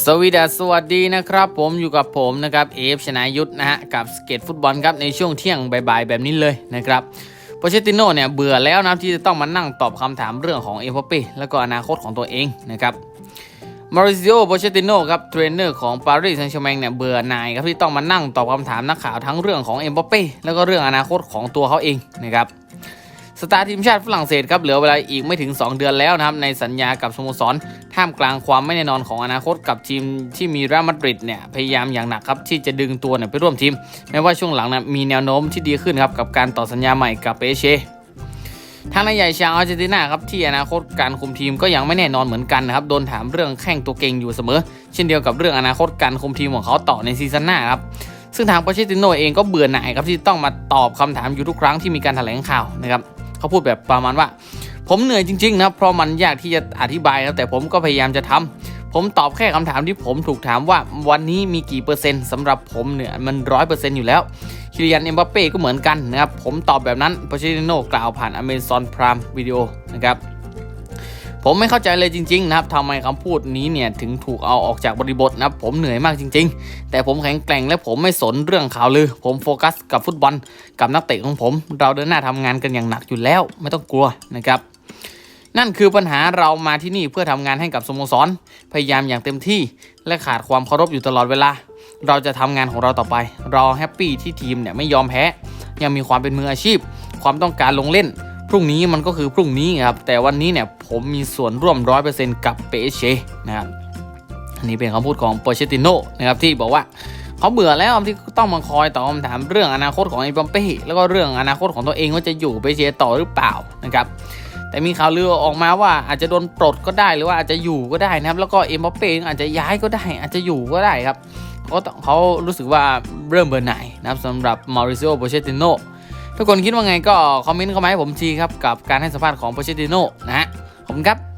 สวีดัสสวัสดีนะครับ ผมอยู่กับผมนะครับเอฟชนายุทธนะฮะกับสเก็ตฟุตบอลครับในช่วงเที่ยงบ่ายๆแบบนี้เลยนะครับโปเชติโน่เนี่ยเบื่อแล้วนะที่จะต้องมานั่งตอบคำถามเรื่องของเอ p ปเปแล้วก็อนาคตของตัวเองนะครับมาริซิโอโปเชติโน่ครับเทรนเนอร์ของปารีสแซงต์แชร์แมงเนี่ยเบื่อหน่ายครับที่ต้องมานั่งตอบคำถามนักข่าวทั้งเรื่องของเอ็มบัปเป้แล้วก็เรื่องอนาคตของตัวเขาเองนะครับ สตาร์ทีมชาติฝรั่งเศสครับเหลือเวลาอีกไม่ถึง 2 เดือนแล้วนะครับในสัญญากับสโมสร ท่ามกลางความไม่แน่นอนของอนาคตกับทีมที่มีเรอัลมาดริดเนี่ยพยายามอย่างหนักครับที่จะดึงตัวเนี่ยไปร่วมทีมแม้ว่าช่วงหลังนะมีแนวโน้มที่ดีขึ้นครับกับการต่อสัญญาใหม่กับเปเชทางนายใหญ่ชาวอาร์เจนตินาครับที่อนาคตการคุมทีมก็ยังไม่แน่นอนเหมือนกันนะครับโดนถามเรื่องแข้งตัวเก่งอยู่เสมอ เช่นเดียวกับเรื่องอนาคตการคุมทีมของเขาต่อในซีซั่นหน้าครับซึ่งทางโปเชติโนเองก็เบื่อหน่ายครับที่ต้องมาตอบคำถามอยู่ทุกครั้งที่มีการแถลงข่าวนะครับ เขาพูดแบบประมาณว่า ผมเหนื่อยจริง ๆ นะเพราะมันยากที่จะอธิบายนะแต่ผมก็พยายามจะทำผมตอบแค่คำถามที่ผมถูกถามว่าวันนี้มีกี่เปอร์เซ็นต์สำหรับผมเนี่ยมันร้อยเปอร์เซ็นต์อยู่แล้วคิริยันเอ็มบัปเป้ก็เหมือนกันนะครับผมตอบแบบนั้นโปเชติโนกล่าวผ่านอเมซอนพรามวิดีโอนะครับ ผมไม่เข้าใจเลยจริง ๆ นะครับทำไมคำพูดนี้เนี่ยถึงถูกเอาออกจากบริบทนะครับผมเหนื่อยมากจริง ๆ แต่ผมแข็งแกร่งและผมไม่สนเรื่องข่าวลือ ผมโฟกัสกับฟุตบอลกับนักเตะของผม เราเดินหน้าทำงานกันอย่างหนักอยู่แล้ว ไม่ต้องกลัวนะครับนั่นคือปัญหาเรามาที่นี่เพื่อทำงานให้กับสโมสร พยายามอย่างเต็มที่ และขาดความเคารพอยู่ตลอดเวลา เราจะทำงานของเราต่อไป เราแฮปปี้ที่ทีมเนี่ยไม่ยอมแพ้ ยังมีความเป็นมืออาชีพ ความต้องการลงเล่น พรุ่งนี้มันก็คือพรุ่งนี้ครับแต่วันนี้เนี่ยผมมีส่วนร่วม100%กับเปเชนะครับอันนี้เป็นคำพูดของโปเชติโนนะครับที่บอกว่าเขาเบื่อแล้วที่ต้องมาคอยตอบคำถามเรื่องอนาคตของไอ้บัมเป้แล้วก็เรื่องอนาคตของตัวเองว่าจะอยู่เปเชต่อหรือเปล่านะครับแต่มีข่าวลือออกมาว่าอาจจะโดนปลดก็ได้หรือว่าอาจจะอยู่ก็ได้นะครับ แล้วก็เอ็มบัปเป้อาจจะย้ายก็ได้ อาจจะอยู่ก็ได้ครับเขาเขารู้สึกว่าเริ่มเบื่อหน่ายนะครับสำหรับมาริซิโอโปเชติโน ทุกคนคิดว่าไงก็คอมเมนต์เข้ามาให้ผมทีครับกับการให้สัมภาษณ์ของโปเชติโนนะฮะผมครับ